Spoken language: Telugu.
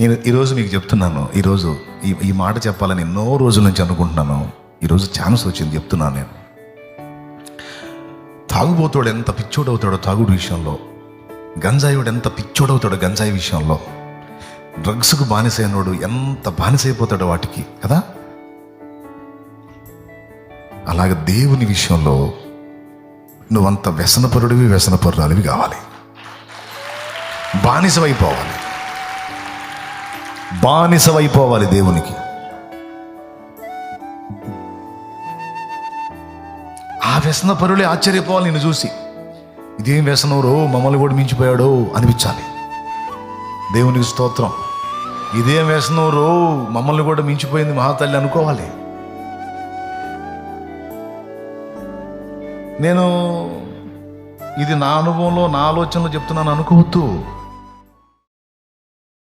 నేను ఈరోజు మీకు చెప్తున్నాను. ఈరోజు ఈ ఈ మాట చెప్పాలని ఎన్నో రోజుల నుంచి అనుకుంటున్నాను. ఈరోజు ఛాన్స్ వచ్చింది చెప్తున్నాను నేను. తాగుబోతాడు ఎంత పిచ్చోడవుతాడో తాగుడు విషయంలో. గంజాయివాడు ఎంత పిచ్చోడవుతాడో గంజాయి విషయంలో. డ్రగ్స్కు బానిసైనోడు ఎంత బానిసైపోతాడో వాటికి కదా? అలాగే దేవుని విషయంలో నువ్వంత వ్యసనపరుడివి వ్యసనపరురాలివి కావాలి. బానిసమైపోవాలి. బానిసవైపోవాలి దేవునికి. ఆ వ్యసన పరులే ఆశ్చర్యపోవాలి నిన్ను చూసి. ఇదేం వ్యసనం రో మమ్మల్ని కూడా మించిపోయాడో అనిపించాలి. దేవునికి స్తోత్రం. ఇదేం వ్యసనం రో మమ్మల్ని కూడా మించిపోయింది మహాతల్లి అనుకోవాలి. నేను ఇది నా అనుభవంలో నా ఆలోచనలో చెప్తున్నాను అనుకోవద్దు.